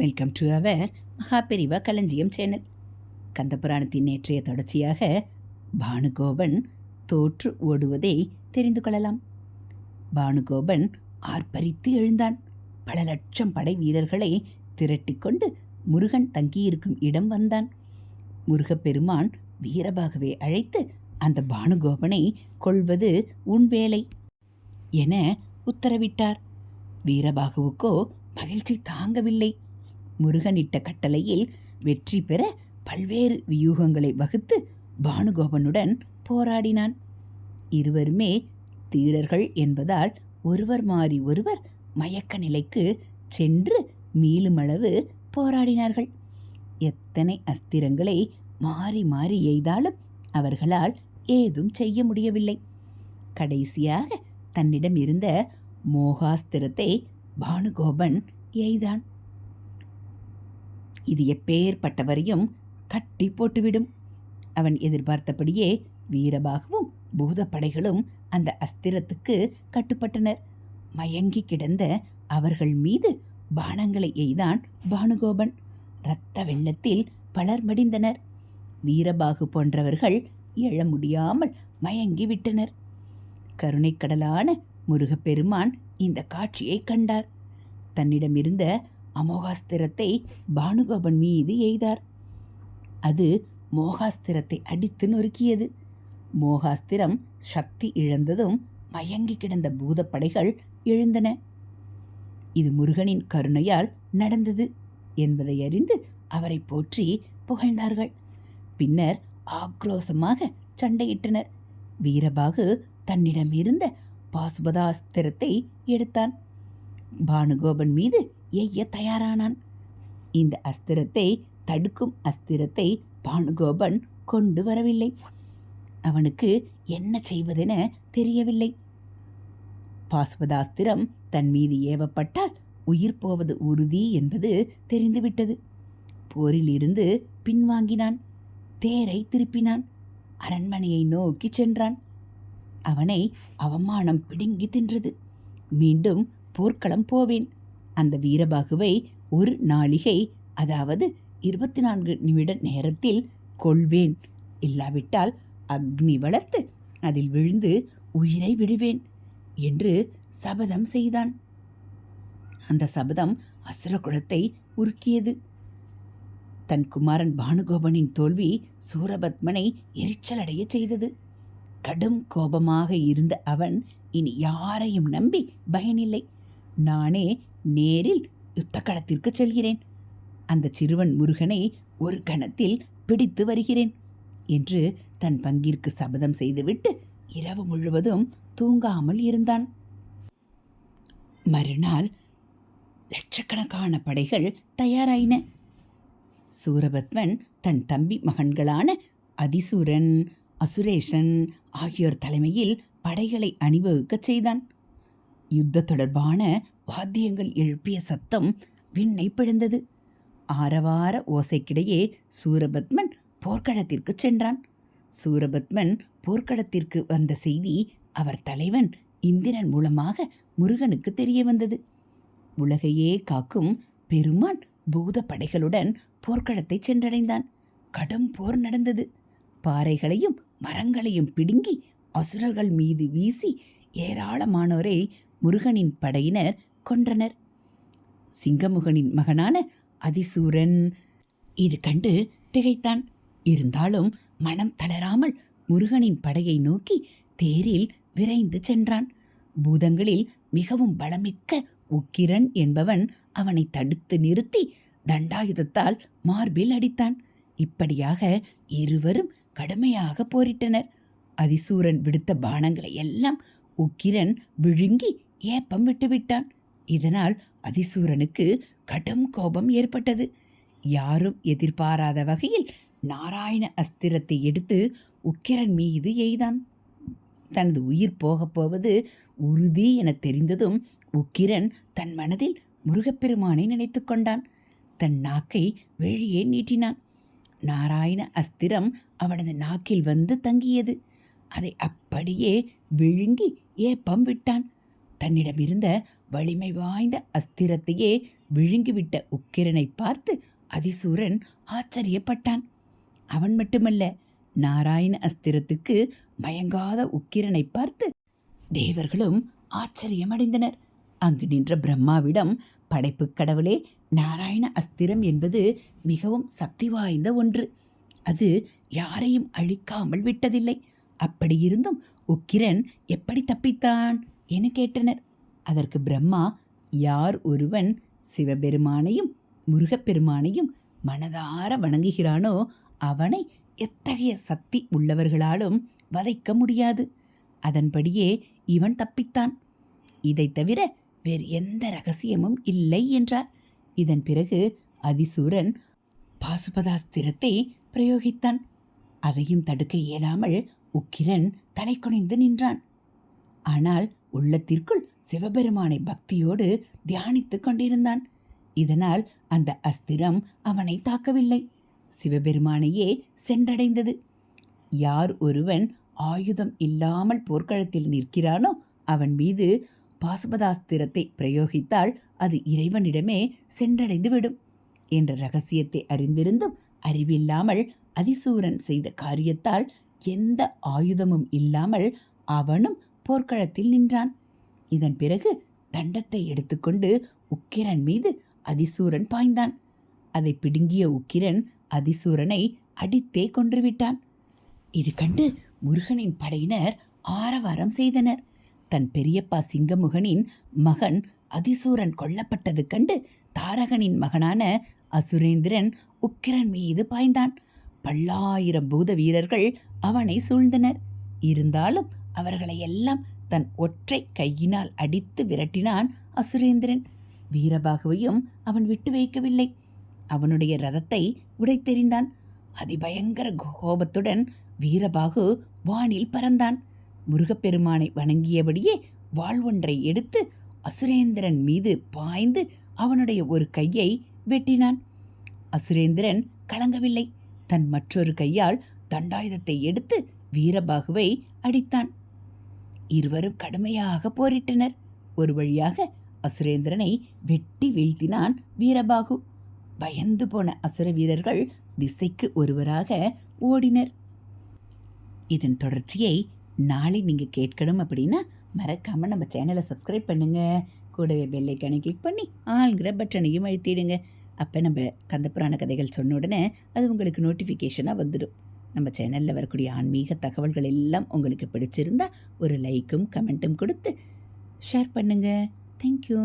Welcome to our Maha Periyava களஞ்சியம் channel கந்தபுராணத்தின் நேற்றைய தொடர்ச்சியாக பானுகோபன் தோற்று ஓடுவதை தெரிந்து கொள்ளலாம். பானுகோபன் ஆர்ப்பரித்து எழுந்தான். பல லட்சம் படை வீரர்களை திரட்டிக்கொண்டு முருகன் தங்கியிருக்கும் இடம் வந்தான். முருகப்பெருமான் வீரபாகவே அழைத்து அந்த பானுகோபனை கொள்வது உன் வேலை என உத்தரவிட்டார். வீரபாகுவுக்கோ மகிழ்ச்சி தாங்கவில்லை. முருகனிட்ட கட்டளையில் வெற்றி பெற பல்வேறு வியூகங்களை வகுத்து பானுகோபனுடன் போராடினான். இருவருமே தீரர்கள் என்பதால் ஒருவர் மாறி ஒருவர் மயக்க நிலைக்கு சென்று மீளுமளவு போராடினார்கள். எத்தனை அஸ்திரங்களை மாறி மாறி எய்தாலும் அவர்களால் ஏதும் செய்ய முடியவில்லை. கடைசியாக தன்னிடம் இருந்த மோகாஸ்திரத்தை பானுகோபன் எய்தான். இது எப்பேற்பட்டவரையும் கட்டி போட்டுவிடும். அவன் எதிர்பார்த்தபடியே வீரபாகவும் பூதப்படைகளும் அந்த அஸ்திரத்துக்கு கட்டுப்பட்டனர். மயங்கி கிடந்த அவர்கள் மீது பானங்களை எய்தான் பானுகோபன். இரத்த வெள்ளத்தில் பலர் மடிந்தனர். வீரபாகு போன்றவர்கள் எழ முடியாமல் மயங்கி விட்டனர். கருணைக்கடலான முருகப்பெருமான் இந்த காட்சியை கண்டார். தன்னிடமிருந்த அமோகாஸ்திரத்தை பானுகோபன் மீது எய்தார். அது மோகாஸ்திரத்தை அடித்து நொறுக்கியது. மோகாஸ்திரம் சக்தி இழந்ததும் மயங்கி கிடந்த பூதப்படைகள் எழுந்தன. இது முருகனின் கருணையால் நடந்தது என்பதை அறிந்து அவரை போற்றி புகழ்ந்தார்கள். பின்னர் ஆக்ரோசமாக சண்டையிட்டனர். வீரபாகு தன்னிடம் இருந்த பாசுபதாஸ்திரத்தை எடுத்தான். பானுகோபன் மீது எய்ய தயாரானான். இந்த அஸ்திரத்தை தடுக்கும் அஸ்திரத்தை பானுகோபன் கொண்டு வரவில்லை. அவனுக்கு என்ன செய்வதென தெரியவில்லை. பாசுபதாஸ்திரம் தன் மீது ஏவப்பட்டால் உயிர் போவது உறுதி என்பது தெரிந்துவிட்டது. போரிலிருந்து பின்வாங்கினான். தேரை திருப்பினான். அரண்மனையை நோக்கி சென்றான். அவனை அவமானம் பிடுங்கி தின்றது. மீண்டும் போர்க்களம் போவேன். அந்த வீரபாகுவை ஒரு நாளிகை அதாவது இருபத்தி நான்கு நிமிட நேரத்தில் கொள்வேன். இல்லாவிட்டால் அக்னி வளர்த்து அதில் விழுந்து உயிரை விடுவேன் என்று சபதம் செய்தான். அந்த சபதம் அசுரகுலத்தை உருக்கியது. தன் குமாரன் பானுகோபனின் தோல்வி சூரபத்மனை எரிச்சலடைய செய்தது. கடும் கோபமாக இருந்த அவன் இனி யாரையும் நம்பி பயனில்லை. நானே நேரில் யுத்த களத்திற்கு செல்கிறேன். அந்த சிறுவன் முருகனை ஒரு கணத்தில் பிடித்து வருகிறேன் என்று தன் பங்கிற்கு சபதம் செய்துவிட்டு இரவு முழுவதும் தூங்காமல் இருந்தான். மறுநாள் லட்சக்கணக்கான படைகள் தயாராயின. சூரபத்மன் தன் தம்பி மகன்களான அதிசூரன் அசுரேஷன் ஆகியோர் தலைமையில் படைகளை அணிவகுக்கச் செய்தான். யுத்த தொடர்பான வாத்தியங்கள் எழுப்பிய சத்தம் விண்ணை பிழந்தது ஆரவார ஓசைக்கிடையே சூரபத்மன் போர்க்களத்திற்கு சென்றான். சூரபத்மன் போர்க்களத்திற்கு வந்த செய்தி அவர் தலைவன் இந்திரன் மூலமாக முருகனுக்கு தெரிய வந்தது. உலகையே காக்கும் பெருமான் பூத படைகளுடன் போர்க்களத்தை சென்றடைந்தான். கடும் போர் நடந்தது. பாறைகளையும் மரங்களையும் பிடுங்கி அசுரர்கள் மீது வீசி ஏராளமானோரை முருகனின் படையினர் கொன்றனர். சிங்கமுகனின் மகனான அதிசூரன் இது கண்டு திகைத்தான். இருந்தாலும் மனம் தளராமல் முருகனின் படையை நோக்கி தேரில் விரைந்து சென்றான். பூதங்களில் மிகவும் பலமிக்க உக்கிரன் என்பவன் அவனை தடுத்து நிறுத்தி தண்டாயுதத்தால் மார்பில் அடித்தான். இப்படியாக இருவரும் கடுமையாக போரிட்டனர். அதிசூரன் விடுத்த பானங்களை எல்லாம் உக்கிரன் விழுங்கி ஏப்பம் விட்டுவிட்டான். இதனால் அதிசூரனுக்கு கடும் கோபம் ஏற்பட்டது. யாரும் எதிர்பாராத வகையில் நாராயண அஸ்திரத்தை எடுத்து உக்கிரன் மீது எய்தான். தனது உயிர் போகப் போவது உறுதி என தெரிந்ததும் உக்கிரன் தன் மனதில் முருகப்பெருமானை நினைத்து கொண்டான். தன் நாக்கை வெளியே நீட்டினான். நாராயண அஸ்திரம் அவனது நாக்கில் வந்து தங்கியது. அதை அப்படியே விழுங்கி ஏப்பம் விட்டான். தன்னிடமிருந்த வலிமை வாய்ந்த அஸ்திரத்தையே விழுங்கிவிட்ட உக்கிரனை பார்த்து அதிசூரன் ஆச்சரியப்பட்டான். அவன் மட்டுமல்ல நாராயண அஸ்திரத்துக்கு மயங்காத உக்கிரனை பார்த்து தேவர்களும் ஆச்சரியமடைந்தனர். அங்கு நின்ற பிரம்மாவிடம் படைப்புக் கடவுளே நாராயண அஸ்திரம் என்பது மிகவும் சக்தி வாய்ந்த ஒன்று. அது யாரையும் அழிக்காமல் விட்டதில்லை. அப்படியிருந்தும் உக்கிரன் எப்படி தப்பித்தான்? என கேட்டனர். அதற்கு பிரம்மா யார் ஒருவன் சிவபெருமானையும் முருகப்பெருமானையும் மனதார வணங்குகிறானோ அவனை எத்தகைய சக்தி உள்ளவர்களாலும் வதைக்க முடியாது. அதன்படியே இவன் தப்பித்தான். இதைத் தவிர வேறு எந்த ரகசியமும் இல்லை என்றார். இதன் பிறகு அதிசூரன் பாசுபதாஸ்திரத்தை பிரயோகித்தான். அதையும் தடுக்க இயலாமல் உக்கிரன் தலை குனிந்து நின்றான். ஆனால் உள்ளத்திற்குள் சிவபெருமானை பக்தியோடு தியானித்துக் கொண்டிருந்தான். இதனால் அந்த அஸ்திரம் அவனை தாக்கவில்லை. சிவபெருமானையே சென்றடைந்தது. யார் ஒருவன் ஆயுதம் இல்லாமல் போர்க்களத்தில் நிற்கிறானோ அவன் மீது பாசுபதாஸ்திரத்தை பிரயோகித்தால் அது இறைவனிடமே சென்றடைந்து விடும் என்ற ரகசியத்தை அறிந்திருந்தும் அறிவில்லாமல் அதிசூரன் செய்த காரியத்தால் எந்த ஆயுதமும் இல்லாமல் அவனும் போர்க்களத்தில் நின்றான். இதன் பிறகு தண்டத்தை எடுத்துக்கொண்டு உக்கிரன் மீது அதிசூரன் பாய்ந்தான். அதை பிடுங்கிய உக்கிரன் அதிசூரனை அடித்தே கொன்றுவிட்டான். இது கண்டு முருகனின் படையினர் ஆரவாரம் செய்தனர். தன் பெரியப்பா சிங்கமுகனின் மகன் அதிசூரன் கொல்லப்பட்டது கண்டு தாரகனின் மகனான அசுரேந்திரன் உக்கிரன் மீது பாய்ந்தான். பல்லாயிரம் பூத வீரர்கள் அவனை சூழ்ந்தனர். இருந்தாலும் அவர்களை எல்லாம் தன் ஒற்றை கையினால் அடித்து விரட்டினான் அசுரேந்திரன். வீரபாகுவையும் அவன் விட்டு வைக்கவில்லை. அவனுடைய ரதத்தை உடைத்தெறிந்தான். அதிபயங்கர கோபத்துடன் வீரபாகு வானில் பறந்தான். முருகப்பெருமானை வணங்கியபடியே வாள் ஒன்றை எடுத்து அசுரேந்திரன் மீது பாய்ந்து அவனுடைய ஒரு கையை வெட்டினான். அசுரேந்திரன் கலங்கவில்லை. தன் மற்றொரு கையால் தண்டாயுதத்தை எடுத்து வீரபாகுவை அடித்தான். இருவரும் கடுமையாக போரிட்டனர். ஒரு வழியாக அசுரேந்திரனை வெட்டி வீழ்த்தினான் வீரபாகு. பயந்து போன அசுர வீரர்கள் திசைக்கு ஒருவராக ஓடினர். இதன் தொடர்ச்சியை நாளை நீங்கள் கேட்கணும் அப்படின்னா மறக்காமல் நம்ம சேனலை சப்ஸ்கிரைப் பண்ணுங்கள் கூடவே பெல்லைக்கானை கிளிக் பண்ணி ஆளுங்கிற பட்டனையும் அழுத்திடுங்க. அப்போ நம்ம கந்தப்புராண கதைகள் சொன்ன உடனே அது உங்களுக்கு நோட்டிஃபிகேஷனாக வந்துடும் நம்ம சேனலில் வரக்கூடிய ஆன்மீக தகவல்கள் எல்லாம் உங்களுக்கு பிடிச்சிருந்தா ஒரு லைக்கும் கமெண்ட்டும் கொடுத்து ஷேர் பண்ணுங்கள் தேங்க்யூ